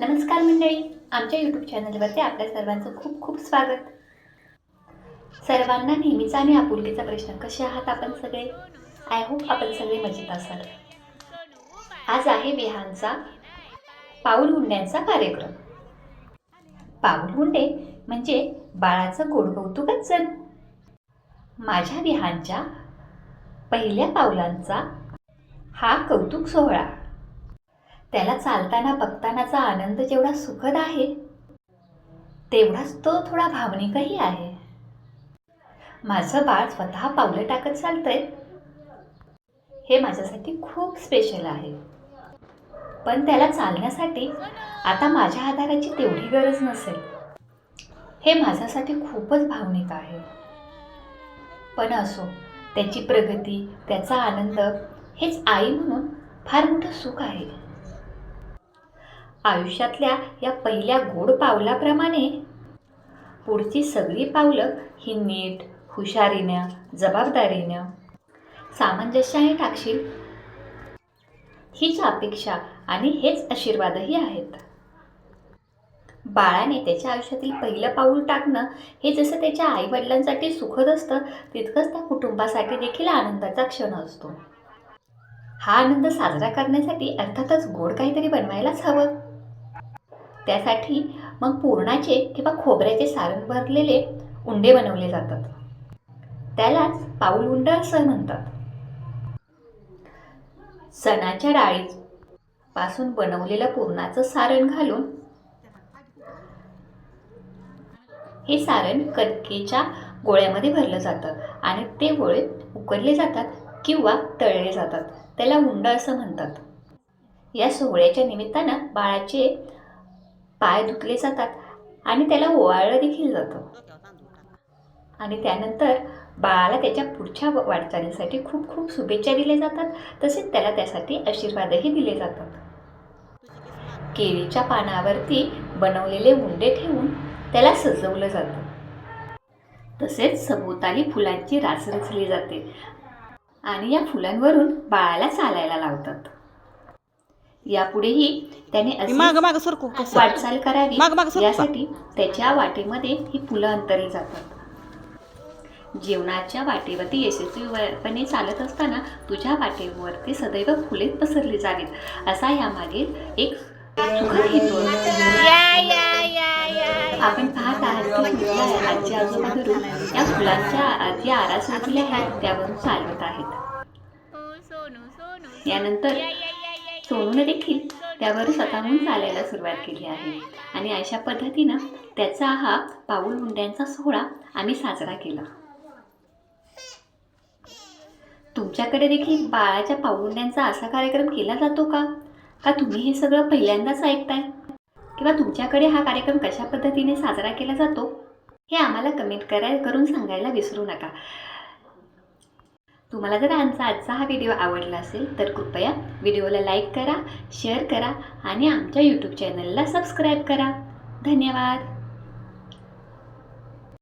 नमस्कार मंडळी. आमच्या यूट्यूब चॅनलवरती आपल्या सर्वांचं खूप खूप स्वागत. सर्वांना नेहमीचा आणि आपुलकीचा प्रश्न कसे आहात आपण सगळे? आय होप आपण सगळे मजेत असाल. आज आहे विहानचा पाऊल हुंड्यांचा कार्यक्रम. पाऊल हुंडे म्हणजे बाळाचं गोड कौतुकच जण माझ्या विहानच्या पहिल्या पावलांचा हा कौतुक सोहळा. त्याला चालताना बघतानाचा आनंद जेवढा सुखद आहे तेवढाच तो थोडा भावनिकही आहे. माझं बाळ स्वतः पावलं टाकत चालतंय. हे माझ्यासाठी खूप स्पेशल आहे. पण त्याला चालण्यासाठी आता माझ्या आधाराची तेवढी गरज नसेल. हे माझ्यासाठी खूपच भावनिक आहे. पण असो त्याची प्रगती त्याचा आनंद हेच आई म्हणून फार मोठं सुख आहे. आयुष्यातल्या या पहिल्या गोड पावलाप्रमाणे. पुढची सगळी पावलं ही नीट हुशारीनं जबाबदारीनं. सामंजस्याने टाकशील. हीच अपेक्षा आणि हेच आशीर्वादही आहेत. बाळाने त्याच्या आयुष्यातील पहिलं पाऊल टाकणं हे जसं त्याच्या आईवडिलांसाठी सुखद असतं तितकंच त्या कुटुंबासाठी देखील आनंदाचा क्षण असतो. हा आनंद साजरा करण्यासाठी अर्थातच गोड काहीतरी बनवायलाच हवं. त्यासाठी मग पुरणाचे किंवा खोबऱ्याचे सारण भरलेले उंडे बनवले जातात. त्यालाच पाऊल उंड असं म्हणतात. सणाच्या डाळी पासून बनवलेलं पुरणाचं सारण घालून हे सारण कणकेच्या गोळ्यामध्ये भरलं जातं आणि ते गोळे उकडले जातात किंवा तळले जातात. त्याला उंड असं म्हणतात. या सोहळ्याच्या निमित्तानं बाळाचे पाय धुतले जातात आणि त्याला ओवाळलं देखील जातं. आणि त्यानंतर बाळाला त्याच्या पुढच्या वाटचालीसाठी खूप खूप शुभेच्छा दिल्या जातात. तसेच त्याला त्यासाठी आशीर्वादही दिले जातात. केळीच्या पानावरती बनवलेले उंडे ठेवून त्याला सजवलं जातं. तसेच सभोवताली फुलांची रास रचली जाते. आणि या फुलांवरून बाळाला चालायला लावतात. यापुढेही त्याने अशी माग माग सरकू कसं वाटचाल करावी. यासाठी त्याच्या वाटेमध्ये ही फुलं अंतरली जातात जीवनाच्या वाटेवरती यशस्वीपणे चालत असताना तुझ्या वाटेवरती सदैव फुलेच पसरली जावीत असा यामागील एक सुखद हेतू असतो. आपण पाहत आहात की आजी आजोबा घरून या फुलांच्या जी आरास रचल्या आहेत त्यावरून चालवत आहेत यानंतर सोनूने देखील त्यावर स्वतःहून चालायला सुरुवात केली आहे. आणि अशा पद्धतीनं त्याचा हा पाऊल मुंड्यांचा सोहळा आम्ही साजरा केला. तुमच्याकडे देखील बाळाच्या पाऊलुंड्यांचा असा कार्यक्रम केला जातो का? का तुम्ही हे सगळं पहिल्यांदाच ऐकताय? किंवा तुमच्याकडे हा कार्यक्रम कशा पद्धतीने साजरा केला जातो? हे आम्हाला कमेंट कराय करून सांगायला विसरू नका. तुम्हाला जर आमचा आजचा हा व्हिडिओ आवडला असेल तर कृपया व्हिडिओला लाईक करा शेअर करा आणि आमच्या यूट्यूब चॅनलला सबस्क्राईब करा. धन्यवाद.